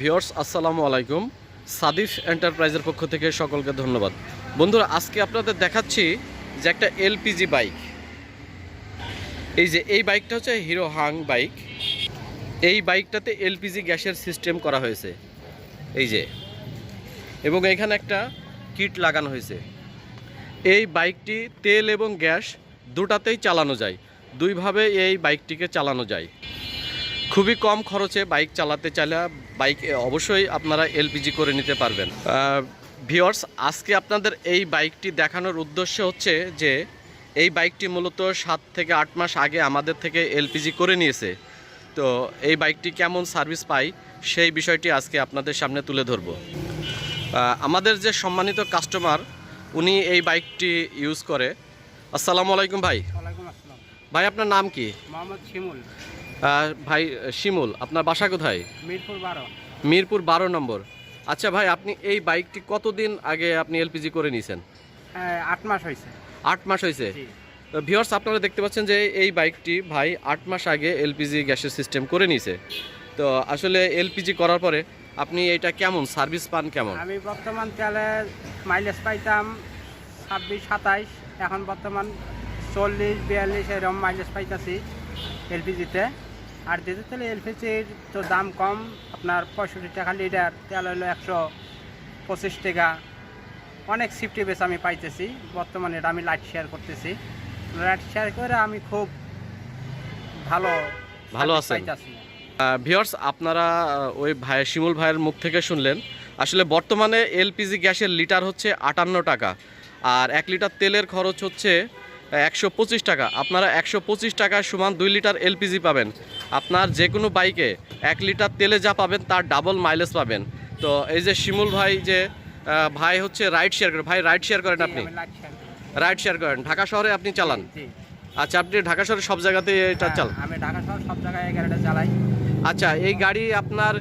Viewers আসসালামু আলাইকুম। সাদিফ এন্টারপ্রাইজের পক্ষ থেকে সকলকে ধন্যবাদ। বন্ধুরা, আজকে আপনাদের দেখাচ্ছি যে একটা এলপিজি বাইক। এই যে, এই বাইকটা হচ্ছে হিরো হাং বাইক। এই বাইকটাতে এলপিজি গ্যাসের সিস্টেম করা হয়েছে। এই যে, এবং এখানে একটা কিট লাগানো হয়েছে। এই বাইকটি তেল এবং গ্যাস দুটাতেই চালানো যায়। দুইভাবে এই বাইকটিকে চালানো যায়। খুবই কম খরচে বাইক চালাতে চাইলে বাইক অবশ্যই আপনারা এলপিজি করে নিতে পারবেন। ভিওর্স আজকে আপনাদের এই বাইকটি দেখানোর উদ্দেশ্য হচ্ছে যে এই বাইকটি মূলত সাত থেকে আট মাস আগে আমাদের থেকে এলপিজি করে নিয়েছে। তো এই বাইকটি কেমন সার্ভিস পাই সেই বিষয়টি আজকে আপনাদের সামনে তুলে ধরব। আমাদের যে সম্মানিত কাস্টমার উনি এই বাইকটি ইউজ করে। আসসালামু আলাইকুম ভাই। ভাই আপনার নাম কি? মোহাম্মদ শিমুল। ভাই শিমুল আপনার বাসা কোথায়? মিরপুর বারো। মিরপুর বারো নম্বর। আচ্ছা ভাই আপনি এই বাইকটি কতদিন আগে আপনি এলপিজি করে নিয়েছেন আট মাস হয়েছে। আট মাস হয়েছে? ভিওর্স আপনারা দেখতে পাচ্ছেন যে এই বাইকটি ভাই আট মাস আগে এলপিজি গ্যাসের সিস্টেম করে নিয়েছে তো আসলে এলপিজি করার পরে আপনি এটা কেমন? সার্ভিস পান কেমন? আমি বর্তমান তেলে মাইলেজ পাইতাম ছাব্বিশ সাতাইশ এখন বর্তমান চল্লিশ বিয়াল্লিশ এরকম মাইলেজ পাইতাছি। এলপিজিতে আর যেতে তেলে এলপিজির তো দাম কম আপনার পঁয়ষট্টি টাকা লিটার তেল হলো একশো পঁচিশ টাকা। অনেক সিফটি বেস আমি পাইতেছি বর্তমানে এটা আমি লাইট শেয়ার করতেছি। লাইট শেয়ার করে আমি খুব ভালো ভালো আছেন? ভিওর্স আপনারা ওই ভাই শিমুল ভাইয়ের মুখ থেকে শুনলেন। আসলে বর্তমানে এলপিজি গ্যাসের লিটার হচ্ছে আটান্ন টাকা। আর এক লিটার তেলের খরচ হচ্ছে একশো পঁচিশ টাকা। আপনারা একশো পঁচিশ টাকায় সমান দুই লিটার এলপিজি পাবেন। আপনার যে কোনো বাইকে এক লিটার তেলে যা পাবেন তার ডাবল মাইলেজ পাবেন। তো এই যে শিমুল ভাই যে ভাই হচ্ছে রাইড শেয়ার করেন ভাই রাইড শেয়ার করেন আপনি। রাইড শেয়ার করেন। ঢাকা শহরে আপনি চালান? আচ্ছা আপনি ঢাকা শহরে সব জায়গাতে এটা হ্যাঁ, চালান আমি ঢাকা শহর সব জায়গায় এই গাড়িটা চালাই। আচ্ছা এই গাড়ি আপনার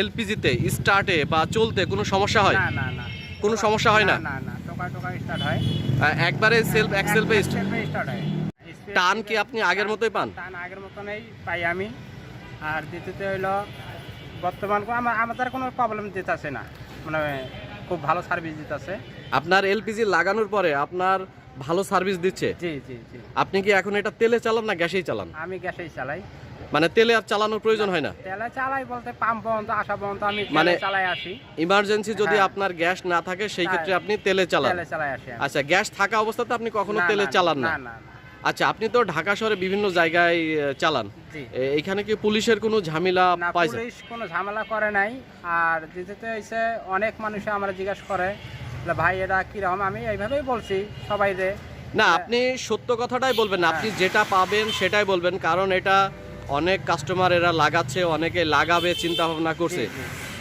এলপিজিতে স্টার্টে বা চলতে কোনো সমস্যা হয়? না না না। কোনো সমস্যা হয় না? না না টোকা টোকা স্টার্ট হয়। একবারে সেলফ এক্সেল পেস্ট স্টার্ট হয় টান কি আপনি আগের মতোই পান? টান আগের মতনই পাই আমি। আর দ্বিতীয়তে হইল বর্তমান কো- আমার আমাদের কোনো প্রবলেম দিতেছে না। মানে খুব ভালো সার্ভিস দিতেছে। আপনার এলপিজি লাগানোর পরে আপনার ভালো সার্ভিস দিচ্ছে? জি জি জি। আপনি কি এখন এটা তেলে চালান না গ্যাসেই চালান? আমি গ্যাসেই চালাই। মানে তেলে আর চালানোর প্রয়োজন হয় না? তেলে চালাই বলতে পাম্প পর্যন্ত আসা পর্যন্ত আমি মানে- চালাই আসি। ইমার্জেন্সি যদি হ্যাঁ। আপনার গ্যাস না থাকে সেই ক্ষেত্রে হ্যাঁ। আপনি তেলে চালান। তেলে চালাই আসি আচ্ছা গ্যাস থাকা অবস্থাতে আপনি কখনো তেলে চালান না? না না না। আচ্ছা আপনি তো ঢাকা শহরে বিভিন্ন জায়গায় চালান। জি। এ- এইখানে কি পুলিশের কোনো ঝামেলা না পুলিশ কোনো ঝামেলা করে নাই। আর দ্বিতীয়তে হয়েছে অনেক মানুষ আমরা জিজ্ঞাসা করে ভাই এটা কীরকম? আমি এইভাবেই বলছি সবাই রে না আপনি সত্য কথাটাই বলবেন আপনি যেটা পাবেন সেটাই বলবেন। কারণ এটা অনেক কাস্টমার এরা লাগাচ্ছে অনেকে লাগাবে চিন্তা ভাবনা করছে।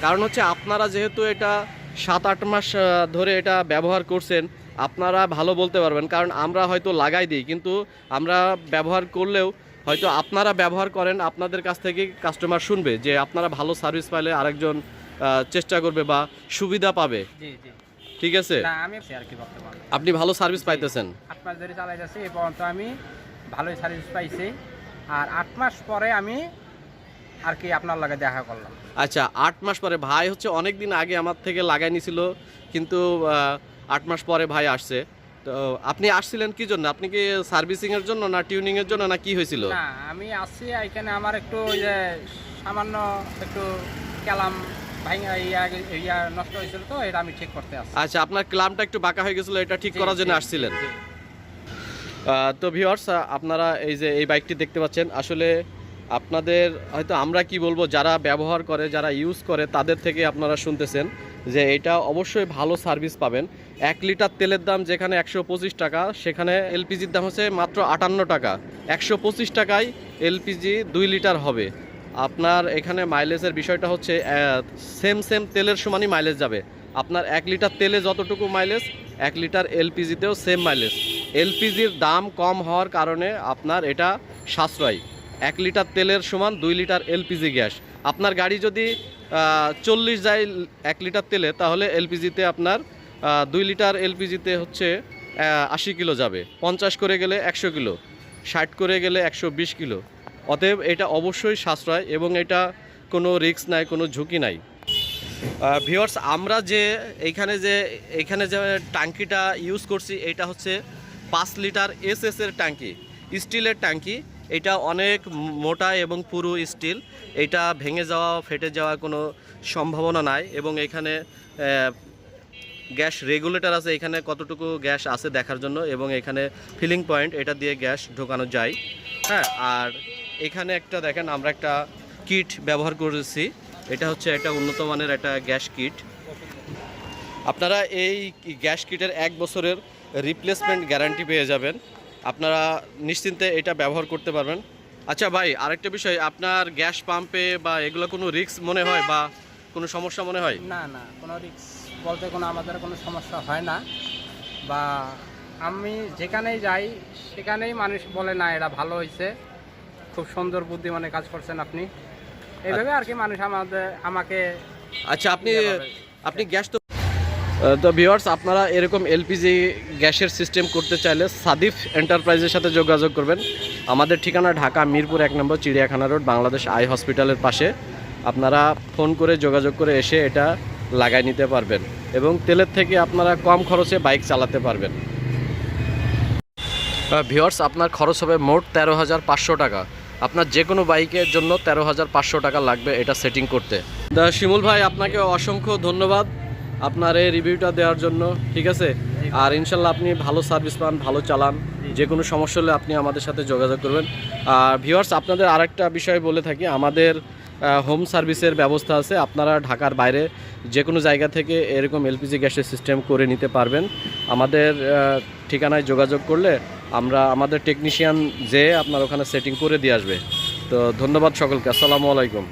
কারণ হচ্ছে আপনারা যেহেতু এটা সাত আট মাস ধরে এটা ব্যবহার করছেন আপনারা ভালো বলতে পারবেন। কারণ আমরা হয়তো লাগাই দিই কিন্তু আমরা ব্যবহার করলেও হয়তো আপনারা ব্যবহার করেন আপনাদের কাছ থেকে কাস্টমার শুনবে যে আপনারা ভালো সার্ভিস পাইলে আরেকজন চেষ্টা করবে বা সুবিধা পাবে। ঠিক আছে? আপনি ভালো সার্ভিস পাইতেছেন। আট ধরে চালাই এই পর্যন্ত আমি ভালোই সার্ভিস পাইছি। আর আট মাস পরে আমি আর কি আপনার লগে দেখা করলাম। আচ্ছা আট মাস পরে ভাই হচ্ছে অনেক দিন আগে আমার থেকে লাগাই নিছিল কিন্তু আট মাস পরে ভাই আসছে। তো আপনি আসছিলেন কি জন্য? আপনি কি সার্ভিসিং এর জন্য না টিউনিং এর জন্য না কি হয়েছিল? না আমি আসছি এখানে আমার একটু ওই যে সামান্য একটু ক্যালাম ইয়া নষ্ট হয়েছিল তো এটা আমি ঠিক করতে আসছি। আচ্ছা আপনার ক্লামটা একটু বাঁকা হয়ে গেছিল এটা ঠিক করার জন্য আসছিলেন। তো ভিউয়ার্স আপনারা এই যে এই বাইকটি দেখতে পাচ্ছেন, আসলে আপনাদের হয়তো আমরা কি বলব, যারা ব্যবহার করে, যারা ইউজ করে, তাদের থেকে আপনারা শুনতেছেন যে এটা অবশ্যই ভালো সার্ভিস পাবেন। এক লিটার তেলের দাম যেখানে একশো পঁচিশ টাকা, সেখানে এলপিজির দাম হচ্ছে মাত্র আটান্ন টাকা। একশো পঁচিশ টাকায় এলপিজি দুই লিটার হবে। আপনার এখানে মাইলেজের বিষয়টা হচ্ছে সেম সেম তেলের সমানই মাইলেজ যাবে। আপনার এক লিটার তেলে যতটুকু মাইলেজ এক লিটার এলপিজিতেও সেম মাইলেজ এলপিজির দাম কম হওয়ার কারণে আপনার এটা সাশ্রয়। এক লিটার তেলের সমান দুই লিটার এলপিজি গ্যাস। আপনার গাড়ি যদি চল্লিশ যায় এক লিটার তেলে, তাহলে এলপিজিতে আপনার দুই লিটার এলপিজিতে হচ্ছে আশি কিলো যাবে। পঞ্চাশ করে গেলে একশো কিলো, ষাট করে গেলে একশো বিশ কিলো। অতএব এটা অবশ্যই সাশ্রয় এবং এটা কোনো রিস্ক নাই, কোনো ঝুঁকি নাই। ভিওর্স আমরা যে এইখানে যে এইখানে যে ট্যাঙ্কিটা ইউজ করছি, এটা হচ্ছে পাঁচ লিটার এস এর ট্যাঙ্কি, স্টিলের ট্যাঙ্কি। এটা অনেক মোটা এবং পুরো স্টিল। এটা ভেঙে যাওয়া, ফেটে যাওয়া কোনো সম্ভাবনা নাই এবং এখানে গ্যাস রেগুলেটর আছে। এখানে কতটুকু গ্যাস আছে দেখার জন্য এবং এখানে ফিলিং পয়েন্ট, এটা দিয়ে গ্যাস ঢোকানো যায়। হ্যাঁ আর এখানে একটা দেখেন, আমরা একটা কিট ব্যবহার করেছি। এটা হচ্ছে একটা উন্নত মানের একটা গ্যাস কিট। আপনারা এই গ্যাস কিটের এক বছরের রিপ্লেসমেন্ট গ্যারান্টি পেয়ে যাবেন। আপনারা নিশ্চিন্তে এটা ব্যবহার করতে পারবেন। আচ্ছা ভাই আরেকটা বিষয় আপনার গ্যাস পাম্পে বা এগুলো কোনো রিস্ক মনে হয় বা কোনো সমস্যা মনে হয়? না না কোনো রিক্স বলতে কোনো আমাদের কোনো সমস্যা হয় না। বা আমি যেখানেই যাই সেখানেই মানুষ বলে না এটা ভালো হয়েছে খুব সুন্দর বুদ্ধিমানে কাজ করছেন আপনি। এইভাবে আর কি মানুষ আমাদের আমাকে আচ্ছা আপনি আপনি গ্যাস তো তো ভিউয়ার্স, আপনারা এরকম এলপিজি গ্যাসের সিস্টেম করতে চাইলে সাদিফ এন্টারপ্রাইজের সাথে যোগাযোগ করবেন। আমাদের ঠিকানা ঢাকা মিরপুর এক নম্বর চিড়িয়াখানা রোড, বাংলাদেশ আই হসপিটালের পাশে। আপনারা ফোন করে যোগাযোগ করে এসে এটা লাগাই নিতে পারবেন এবং তেলের থেকে আপনারা কম খরচে বাইক চালাতে পারবেন। ভিওর্স আপনার খরচ হবে মোট তেরো হাজার পাঁচশো টাকা। আপনার যে কোনো বাইকের জন্য তেরো হাজার পাঁচশো টাকা লাগবে এটা সেটিং করতে। দা শিমুল ভাই, আপনাকে অসংখ্য ধন্যবাদ। আপনার এই রিভিউটা দেওয়ার জন্য, ঠিক আছে? আর ইনশাল্লাহ আপনি ভালো সার্ভিস পান, ভালো চালান। যে কোনো সমস্যা হলে আপনি আমাদের সাথে যোগাযোগ করবেন। আর ভিওয়ার্স আপনাদের আরেকটা বিষয় বলে থাকি, আমাদের হোম সার্ভিসের ব্যবস্থা আছে। আপনারা ঢাকার বাইরে যে কোনো জায়গা থেকে এরকম এলপিজি গ্যাসের সিস্টেম করে নিতে পারবেন। আমাদের ঠিকানায় যোগাযোগ করলে আমরা, আমাদের টেকনিশিয়ান যে আপনার ওখানে সেটিং করে দিয়ে আসবে। তো ধন্যবাদ সকলকে। আসসালামু আলাইকুম।